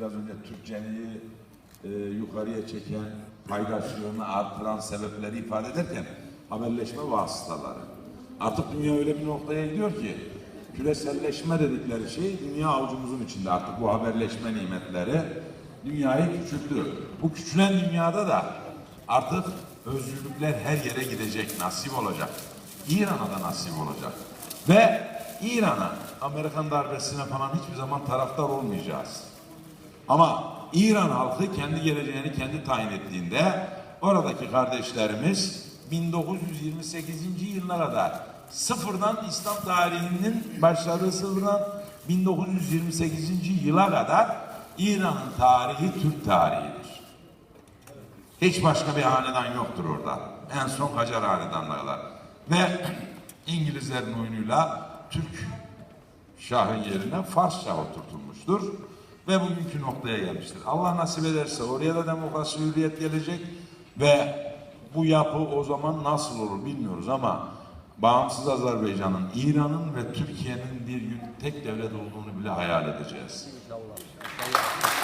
biraz önce Türkçeyi e, yukarıya çeken, paydaşlığını artıran sebepleri ifade ederken haberleşme vasıtaları. Artık dünya öyle bir noktaya gidiyor ki küreselleşme dedikleri şey dünya avucumuzun içinde artık bu haberleşme nimetleri dünyayı küçülttü. Bu küçülen dünyada da artık özgürlükler her yere gidecek, nasip olacak. İran'a da nasip olacak. Ve İran'a, Amerikan darbesine falan hiçbir zaman taraftar olmayacağız. Ama İran halkı kendi geleceğini kendi tayin ettiğinde oradaki kardeşlerimiz 1928. yılına kadar sıfırdan İslam tarihinin başladığı sıfırdan 1928. yıla kadar İran'ın tarihi Türk tarihidir. Hiç başka bir hanedan yoktur orada. En son Hacer hanedanlarla. Ve İngilizlerin oyunuyla Türk Şah'ın yerine Fars Şah oturtulmuştur. Ve bugünkü noktaya gelmiştir. Allah nasip ederse oraya da demokrasi hürriyet gelecek ve bu yapı o zaman nasıl olur bilmiyoruz ama bağımsız Azerbaycan'ın, İran'ın ve Türkiye'nin bir gün tek devlet olduğunu bile hayal edeceğiz. İnşallah.